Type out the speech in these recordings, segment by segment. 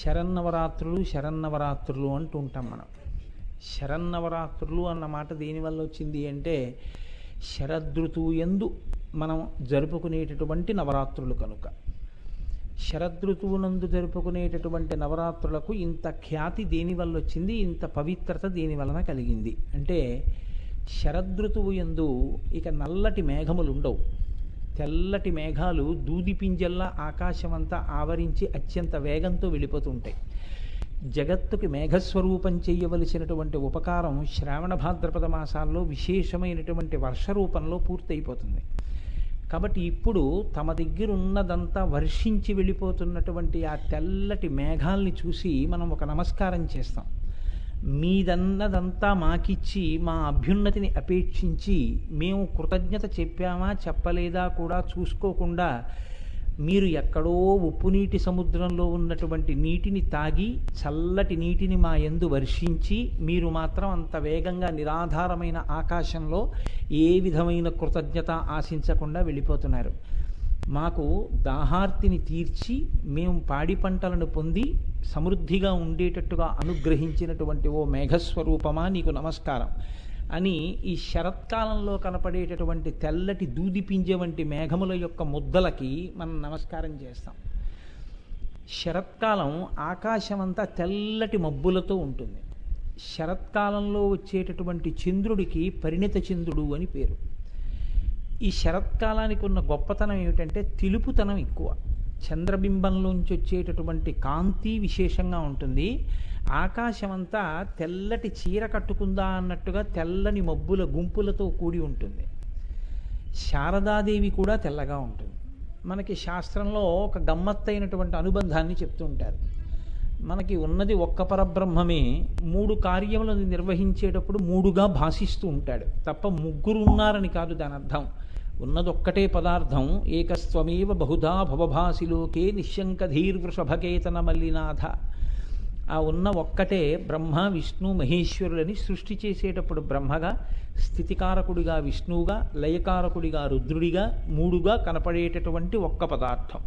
శరన్నవరాత్రులు శరన్నవరాత్రులు అంటూ ఉంటాం మనం. శరన్నవరాత్రులు అన్న మాట దేనివల్ల వచ్చింది అంటే శరదృతువు ఎందు మనం జరుపుకునేటటువంటి నవరాత్రులు కనుక. శరదృతువునందు జరుపుకునేటటువంటి నవరాత్రులకు ఇంత ఖ్యాతి దేనివల్ల వచ్చింది? ఇంత పవిత్రత దేని వలన కలిగింది? అంటే శరదృతువు ఎందు ఇక నల్లటి మేఘములు ఉండవు. తెల్లటి మేఘాలు దూది పింజల్లా ఆకాశమంతా ఆవరించి అత్యంత వేగంతో వెళ్ళిపోతుంటాయి. జగత్తుకి మేఘస్వరూపం చేయవలసినటువంటి ఉపకారం శ్రావణ భాద్రపద మాసాల్లో విశేషమైనటువంటి వర్ష రూపంలో పూర్తయిపోతుంది. కాబట్టి ఇప్పుడు తమ దగ్గర ఉన్నదంతా వర్షించి వెళ్ళిపోతున్నటువంటి ఆ తెల్లటి మేఘాల్ని చూసి మనం ఒక నమస్కారం చేస్తాం. మీదన్నదంతా మాకిచ్చి మా అభ్యున్నతిని అపేక్షించి మేము కృతజ్ఞత చెప్పామా చెప్పలేదా కూడా చూసుకోకుండా మీరు ఎక్కడో ఉప్పు నీటి సముద్రంలో ఉన్నటువంటి నీటిని తాగి చల్లటి నీటిని మా ఎందు వర్షించి మీరు మాత్రం అంత వేగంగా నిరాధారమైన ఆకాశంలో ఏ విధమైన కృతజ్ఞత ఆశించకుండా వెళ్ళిపోతున్నారు. మాకు దాహార్తిని తీర్చి మేము పాడి పంటలను పొంది సమృద్ధిగా ఉండేటట్టుగా అనుగ్రహించినటువంటి ఓ మేఘస్వరూపమా నీకు నమస్కారం అని ఈ శరత్కాలంలో కనపడేటటువంటి తెల్లటి దూదిపింజ వంటి మేఘముల యొక్క ముద్దలకి మనం నమస్కారం చేస్తాం. శరత్కాలం ఆకాశమంతా తెల్లటి మబ్బులతో ఉంటుంది. శరత్కాలంలో వచ్చేటటువంటి చంద్రుడికి పరిణిత చంద్రుడు అని పేరు. ఈ శరత్కాలానికి ఉన్న గొప్పతనం ఏమిటంటే తెలుపుతనం ఎక్కువ. చంద్రబింబంలోంచి వచ్చేటటువంటి కాంతి విశేషంగా ఉంటుంది. ఆకాశమంతా తెల్లటి చీర కట్టుకుందా అన్నట్టుగా తెల్లని మబ్బుల గుంపులతో కూడి ఉంటుంది. శారదాదేవి కూడా తెల్లగా ఉంటుంది. మనకి శాస్త్రంలో ఒక గమ్మత్తైనటువంటి అనుబంధాన్ని చెప్తూ ఉంటారు మనకి ఉన్నది ఒక్క పరబ్రహ్మమే మూడు కార్యములను నిర్వహించేటప్పుడు మూడుగా భాషిస్తూ ఉంటాడు. తప్ప ముగ్గురు ఉన్నారని కాదు దాని అర్థం ఉన్నదొక్కటే పదార్థం ఏకస్వమేవ బహుధా భవభాసిలోకే నిశంకధీర్వృషభకేతన మల్లినాథ ఆ ఉన్న ఒక్కటే బ్రహ్మ విష్ణు మహేశ్వరులని సృష్టి చేసేటప్పుడు బ్రహ్మగా స్థితికారకుడిగా విష్ణువుగా లయకారకుడిగా రుద్రుడిగా మూడుగా కనపడేటటువంటి ఒక్క పదార్థం.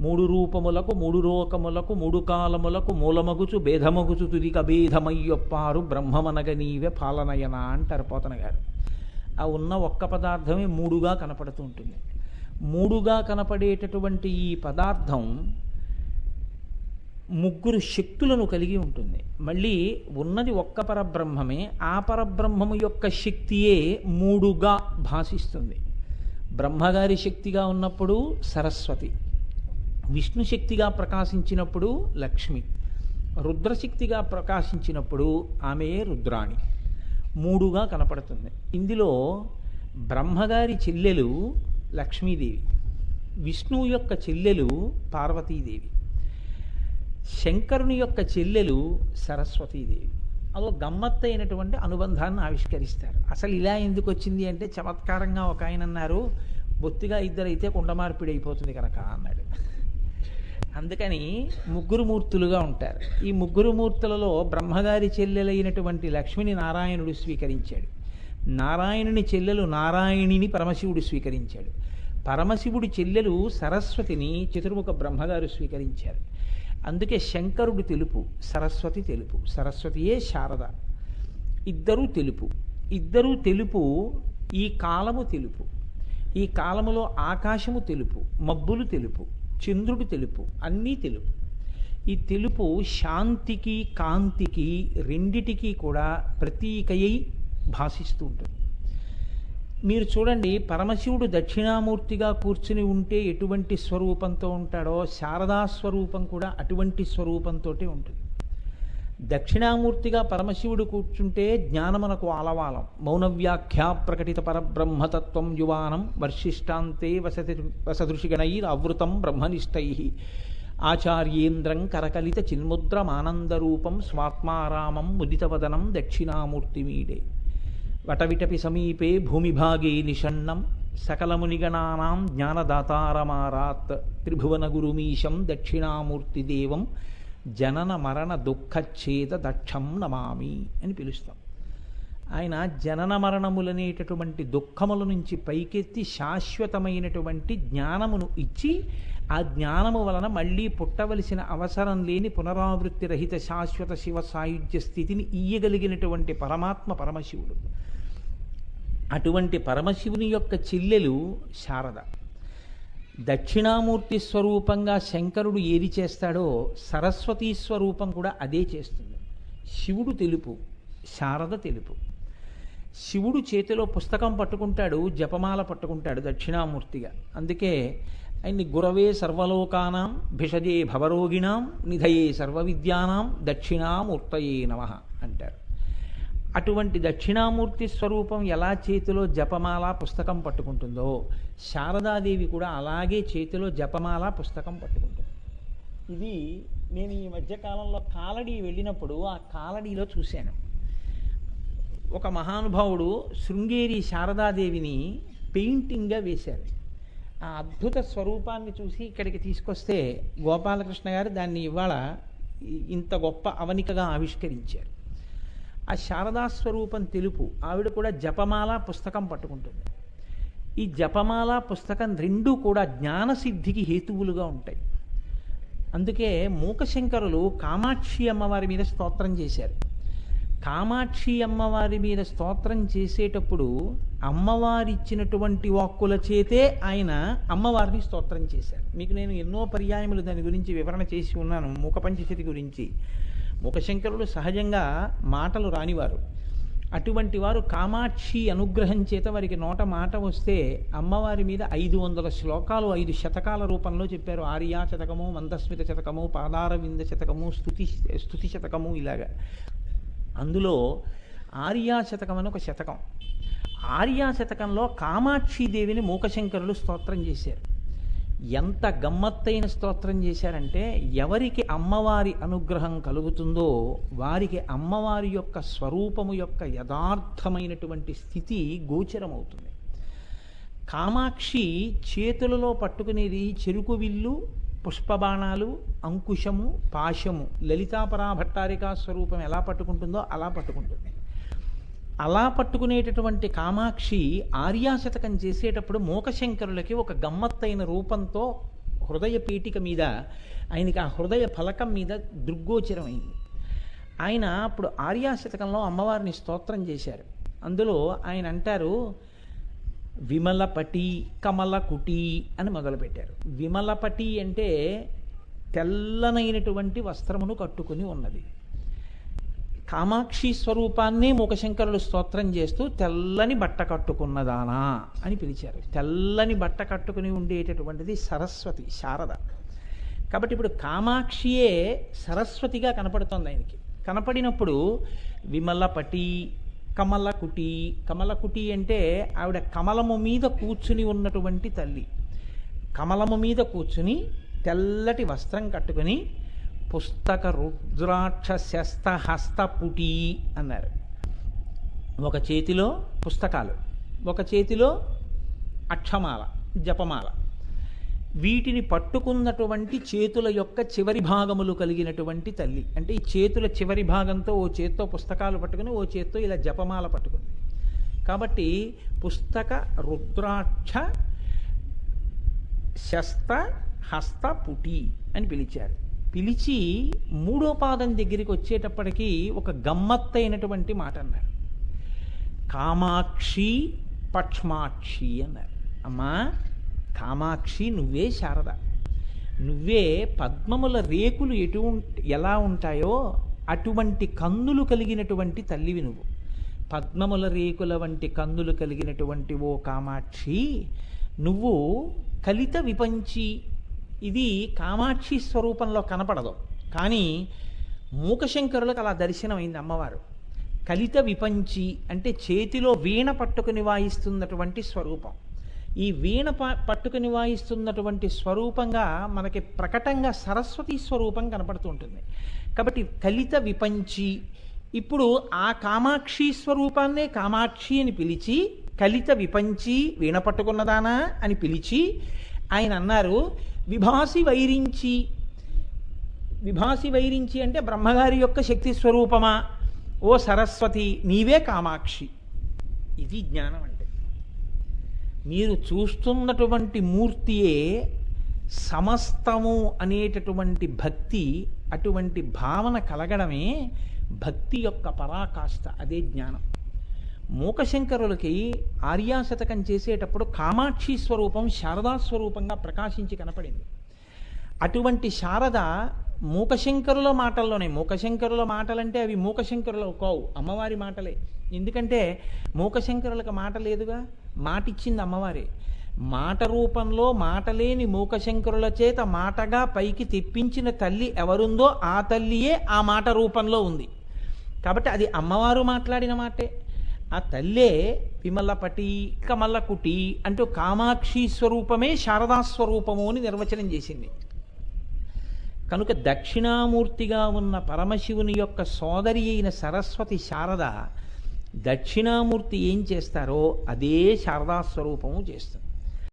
మూడు రూపములకు మూడు రోకములకు మూడు కాలములకు మూలమగుచు భేదమగుచు తుదిక భేదమయ్యొప్పారు బ్రహ్మమనగ నీవే పాలనయన అంటారు పోతన గారు ఆ ఉన్న ఒక్క పదార్థమే మూడుగా కనపడుతూ ఉంటుంది. మూడుగా కనపడేటటువంటి ఈ పదార్థం ముగ్గురు శక్తులను కలిగి ఉంటుంది. మళ్ళీ ఉన్నది ఒక్క పరబ్రహ్మమే ఆ పరబ్రహ్మము యొక్క శక్తియే మూడుగా భాషిస్తుంది. బ్రహ్మగారి శక్తిగా ఉన్నప్పుడు సరస్వతి విష్ణు శక్తిగా ప్రకాశించినప్పుడు లక్ష్మి రుద్రశక్తిగా ప్రకాశించినప్పుడు ఆమెయే రుద్రాణి. మూడుగా కనపడుతుంది. ఇందులో బ్రహ్మగారి చెల్లెలు లక్ష్మీదేవి విష్ణువు యొక్క చెల్లెలు పార్వతీదేవి శంకరుని యొక్క చెల్లెలు సరస్వతీదేవి. అదో గమ్మత్తైనటువంటి అనుబంధాన్ని ఆవిష్కరిస్తారు. అసలు ఇలా ఎందుకు వచ్చింది అంటే చమత్కారంగా ఒక ఆయన అన్నారు బొత్తిగా ఇద్దరైతే కుండమార్పిడి అయిపోతుంది కనుక అన్నాడు. అందుకని ముగ్గురు మూర్తులుగా ఉంటారు. ఈ ముగ్గురు మూర్తులలో బ్రహ్మగారి చెల్లెలైనటువంటి లక్ష్మిని నారాయణుడు స్వీకరించాడు. నారాయణుని చెల్లెలు నారాయణిని పరమశివుడు స్వీకరించాడు. పరమశివుడి చెల్లెలు సరస్వతిని చతుర్ముఖ బ్రహ్మగారు స్వీకరించారు. అందుకే శంకరుడు తెలుపు సరస్వతి తెలుపు సరస్వతియే శారద. ఇద్దరూ తెలుపు. ఇద్దరూ తెలుపు ఈ కాలము తెలుపు. ఈ కాలములో ఆకాశము తెలుపు మబ్బులు తెలుపు. చంద్రుడు తెలుపు అన్నీ తెలుపు. ఈ తెలుపు శాంతికి కాంతికి రెండిటికి కూడా ప్రతీకయై భాషిస్తూ ఉంటుంది. మీరు చూడండి పరమశివుడు దక్షిణామూర్తిగా కూర్చుని ఉంటే ఎటువంటి స్వరూపంతో ఉంటాడో శారదా స్వరూపం కూడా అటువంటి స్వరూపంతో ఉంటుంది. దక్షిణామూర్తిగా పరమశివుడు కూర్చుంటే జ్ఞానమునకు ఆలవాలం. మౌనవ్యాఖ్యా ప్రకటిత పరబ్రహ్మతత్వం యువానం వర్షిష్టాంతే వసతి వసదృషిగణైరవృతం బ్రహ్మనిష్టై. ఆచార్యేంద్రం కరకలిత చిన్ముద్రమానందరూపం స్వాత్మారామం ముదితవదనం దక్షిణామూర్తిమీడే. వటవిటపి సమీపే భూమిభాగే నిషణ్ణం సకలమునిగణానాం జ్ఞానదాతారమారాత్. త్రిభువనగురుమీశం దక్షిణామూర్తిదేవం జనన మరణ దుఃఖఛేద దక్షం నమామి అని పిలుస్తాం. ఆయన జనన మరణములనేటటువంటి దుఃఖముల నుంచి పైకెత్తి శాశ్వతమైనటువంటి జ్ఞానమును ఇచ్చి ఆ జ్ఞానము వలన మళ్ళీ పుట్టవలసిన అవసరం లేని పునరావృత్తి రహిత శాశ్వత శివ సాయుధ్య స్థితిని ఇయ్యగలిగినటువంటి పరమాత్మ పరమశివుడు. అటువంటి పరమశివుని యొక్క చెల్లెలు శారద. దక్షిణామూర్తి స్వరూపంగా శంకరుడు ఏది చేస్తాడో సరస్వతీ స్వరూపం కూడా అదే చేస్తుంది. శివుడు తెలుపు శారద తెలుపు. శివుడు చేతిలో పుస్తకం పట్టుకుంటాడు జపమాల పట్టుకుంటాడు దక్షిణామూర్తిగా. అందుకే ఆయన్ని గురవే సర్వలోకానాం భిషజే భవరోగిణాం నిధయే సర్వవిద్యానాం దక్షిణామూర్తయే నమ అంటారు. అటువంటి దక్షిణామూర్తి స్వరూపం ఎలా చేతిలో జపమాల పుస్తకం పట్టుకుంటుందో శారదాదేవి కూడా అలాగే చేతిలో జపమాల పుస్తకం పట్టుకుంటుంది. ఇది నేను ఈ మధ్యకాలంలో కాలడీ వెళ్ళినప్పుడు ఆ కాలడీలో చూశాను. ఒక మహానుభావుడు శృంగేరి శారదాదేవిని పెయింటింగ్గా వేశారు. ఆ అద్భుత స్వరూపాన్ని చూసి ఇక్కడికి తీసుకొస్తే గోపాలకృష్ణ గారు దాన్ని ఇవాళ ఇంత గొప్ప అవనికగా ఆవిష్కరించారు. ఆ శారదా స్వరూపం తెలుపు. ఆవిడ కూడా జపమాల పుస్తకం పట్టుకుంటుంది. ఈ జపమాల పుస్తకం రెండూ కూడా జ్ఞానసిద్ధికి హేతువులుగా ఉంటాయి. అందుకే మూకశంకరులు కామాక్షి అమ్మవారి మీద స్తోత్రం చేశారు. కామాక్షి అమ్మవారి మీద స్తోత్రం చేసేటప్పుడు అమ్మవారి ఇచ్చినటువంటి వాక్కుల చేతే ఆయన అమ్మవారిని స్తోత్రం చేశారు. మీకు నేను ఎన్నో పర్యాయములు దాని గురించి వివరణ చేసి ఉన్నాను మూక పంచశతి గురించి. మూకశంకరుడు సహజంగా మాటలు రానివారు. అటువంటి వారు కామాక్షి అనుగ్రహం చేత వారికి నోట మాట వస్తే అమ్మవారి మీద ఐదు వందల శ్లోకాలు ఐదు శతకాల రూపంలో చెప్పారు. ఆర్యా శతకము మందస్మిత శతకము పాదారవింద శతకము స్థుతి స్థుతి శతకము ఇలాగా. అందులో ఆర్యా శతకం అని ఒక శతకం. ఆర్యా శతకంలో కామాక్షిదేవిని మూకశంకరులు స్తోత్రం చేశారు. ఎంత గమ్మత్తైన స్తోత్రం చేశారంటే ఎవరికి అమ్మవారి అనుగ్రహం కలుగుతుందో వారికి అమ్మవారి యొక్క స్వరూపము యొక్క యథార్థమైనటువంటి స్థితి గోచరమవుతుంది. కామాక్షి చేతులలో పట్టుకునేది చెరుకు విల్లు పుష్పబాణాలు అంకుశము పాశము లలితాపరా భట్టారికా స్వరూపం ఎలా పట్టుకుంటుందో అలా పట్టుకుంటుంది. అలా పట్టుకునేటటువంటి కామాక్షి ఆర్యాశతకం చేసేటప్పుడు మూకశంకరులకి ఒక గమ్మత్తైన రూపంతో హృదయ పీఠిక మీద ఆయనకి ఆ హృదయ ఫలకం మీద దృగ్గోచరమైంది. ఆయన అప్పుడు ఆర్యాశతకంలో అమ్మవారిని స్తోత్రం చేశారు. అందులో ఆయన అంటారు విమలపటి కమలకుటి అని మొదలుపెట్టారు. విమలపటి అంటే తెల్లనైనటువంటి వస్త్రమును కట్టుకుని ఉన్నది. కామాక్షి స్వరూపాన్నే మూకశంకరులు స్తోత్రం చేస్తూ తెల్లని బట్ట కట్టుకున్నదానా అని పిలిచారు. తెల్లని బట్ట కట్టుకుని ఉండేటటువంటిది సరస్వతి శారద. కాబట్టి ఇప్పుడు కామాక్షియే సరస్వతిగా కనపడుతోంది ఆయనకి. కనపడినప్పుడు విమలపటి కమలకుటి కమలకుటి అంటే ఆవిడ కమలము మీద కూర్చుని ఉన్నటువంటి తల్లి. కమలము మీద కూర్చుని తెల్లటి వస్త్రం కట్టుకుని పుస్తక రుద్రాక్ష శస్త హస్తపుటి అన్నారు. ఒక చేతిలో పుస్తకాలు ఒక చేతిలో అక్షమాల జపమాల. వీటిని పట్టుకున్నటువంటి చేతుల యొక్క చివరి భాగములు కలిగినటువంటి తల్లి. అంటే ఈ చేతుల చివరి భాగంతో ఓ చేత్తో పుస్తకాలు పట్టుకుని ఓ చేత్తో ఇలా జపమాల పట్టుకుంది. కాబట్టి పుస్తక రుద్రాక్ష శస్త హస్త పుటి అని పిలిచారు. పిలిచి మూడో పాదం దగ్గరికి వచ్చేటప్పటికీ ఒక గమ్మత్తైనటువంటి మాట అన్నారు. కామాక్షి పక్ష్మాక్షి అన్నారు. అమ్మా కామాక్షి నువ్వే శారద. నువ్వే పద్మముల రేకులు ఎటు ఎలా ఉంటాయో అటువంటి కన్నులు కలిగినటువంటి తల్లివి నువ్వు. పద్మముల రేకుల వంటి కన్నులు కలిగినటువంటి ఓ కామాక్షి నువ్వు కలిత విపంచి ఇది కామాక్షి స్వరూపంలో కనపడదు. కానీ మూకశంకరులకు అలా దర్శనమైంది అమ్మవారు. కలిత విపంచి అంటే చేతిలో వీణ పట్టుకుని వాయిస్తున్నటువంటి స్వరూపం. ఈ వీణ ప- పట్టుకుని వాయిస్తున్నటువంటి స్వరూపంగా మనకి ప్రకటంగా సరస్వతి స్వరూపం కనపడుతూ ఉంటుంది. కాబట్టి కలిత విపంచి ఇప్పుడు ఆ కామాక్షి స్వరూపాన్నే కామాక్షి అని పిలిచి కలిత విపంచి వీణ పట్టుకున్నదానా అని పిలిచి ఆయన అన్నారు విభాసి వైరించి విభాసి వైరించి అంటే బ్రహ్మగారి యొక్క శక్తి స్వరూపమా? ఓ సరస్వతి నీవే కామాక్షి. ఇది జ్ఞానం అంటే. మీరు చూస్తున్నటువంటి మూర్తియే సమస్తము అనేటటువంటి భక్తి అటువంటి భావన కలగడమే భక్తి యొక్క పరాకాష్ట. అదే జ్ఞానం. మూకశంకరులకి ఆర్యాశతకం చేసేటప్పుడు కామాక్షి స్వరూపం శారదా స్వరూపంగా ప్రకాశించి కనపడింది. అటువంటి శారద మూకశంకరుల మాటల్లోనే మూకశంకరుల మాటలంటే అవి మూకశంకరులు కావు అమ్మవారి మాటలే. ఎందుకంటే మూకశంకరులకు మాట లేదుగా? మాటిచ్చింది అమ్మవారే. మాట రూపంలో మాటలేని మూకశంకరుల చేత మాటగా పైకి తెప్పించిన తల్లి ఎవరుందో ఆ తల్లియే ఆ మాట రూపంలో ఉంది. కాబట్టి అది అమ్మవారు మాట్లాడిన మాటే. ఆ తల్లే విమలపటి కమలకుటి అంటూ కామాక్షి స్వరూపమే శారదా స్వరూపము అని నిర్వచనం చేసింది. కనుక దక్షిణామూర్తిగా ఉన్న పరమశివుని యొక్క సోదరి అయిన సరస్వతి శారద దక్షిణామూర్తి ఏం చేస్తారో అదే శారదాస్వరూపము చేస్తుంది.